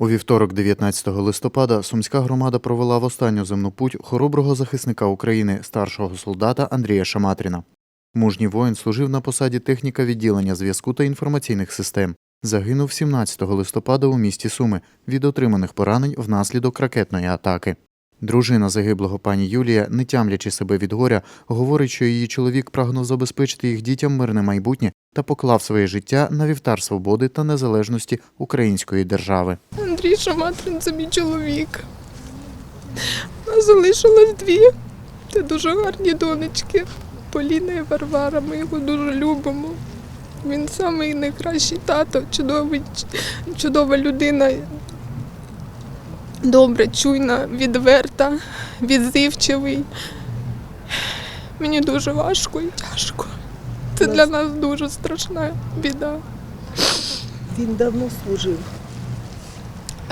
У вівторок, 19 листопада, сумська громада провела в останню земну путь хороброго захисника України, старшого солдата Андрія Шаматріна. Мужній воїн служив на посаді техніка відділення зв'язку та інформаційних систем. Загинув 17 листопада у місті Суми від отриманих поранень внаслідок ракетної атаки. Дружина загиблого пані Юлія, не тямлячи себе від горя, говорить, що її чоловік прагнув забезпечити їх дітям мирне майбутнє та поклав своє життя на вівтар свободи та незалежності української держави. Андрій Шаматрин це мій чоловік. Нас залишилось дві. Це дуже гарні донечки. Поліна і Варвара. Ми його дуже любимо. Він самий найкращий тато, чудовий, чудова людина. Добра, чуйна, відверта, відзивчивий. Мені дуже важко і тяжко. Це для нас дуже страшна біда. Він давно служив.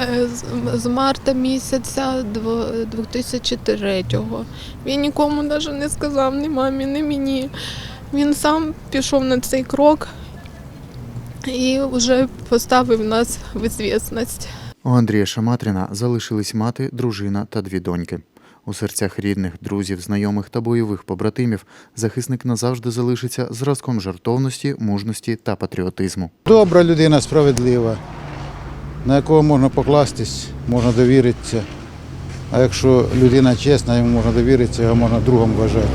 Е, з- марта місяця дво- 2003-го. Він нікому навіть не сказав, ні мамі, ні мені. Він сам пішов на цей крок і вже поставив нас в звісність. У Андрія Шаматріна залишились мати, дружина та дві доньки. У серцях рідних, друзів, знайомих та бойових побратимів захисник назавжди залишиться зразком жартовності, мужності та патріотизму. Добра людина, справедлива, на якого можна покластись, можна довіритися. А якщо людина чесна, йому можна довіритися, його можна другом вважати.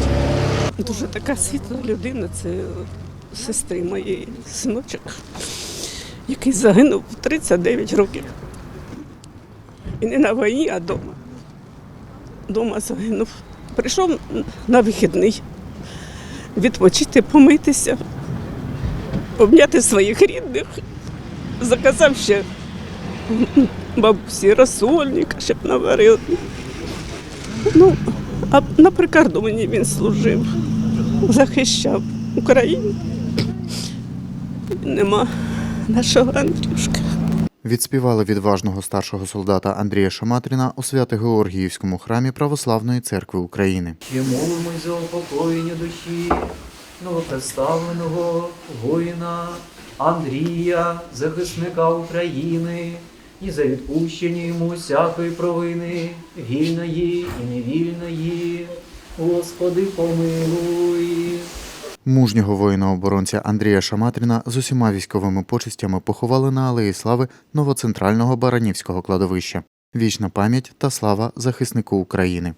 Дуже така світла людина, це сестри моєї синочок, який загинув 39 років. І не на війні, а вдома. Дома загинув. Прийшов на вихідний відпочити, помитися, обняти своїх рідних. Заказав ще бабусі розсольника, щоб наварили. Ну, а на прикордоні він служив, захищав Україну. Нема нашого Андрюшка. Відспівали відважного старшого солдата Андрія Шаматріна у Свято-Георгіївському храмі Православної церкви України. Ще молимось за упокоєння душі новопредставленого воїна Андрія, захисника України, і за відпущення йому всякої провини, вільної і невільної. Господи, помилуй. Мужнього воїна-оборонця Андрія Шаматріна з усіма військовими почестями поховали на Алеї Слави новоцентрального Баранівського кладовища. Вічна пам'ять та слава захиснику України.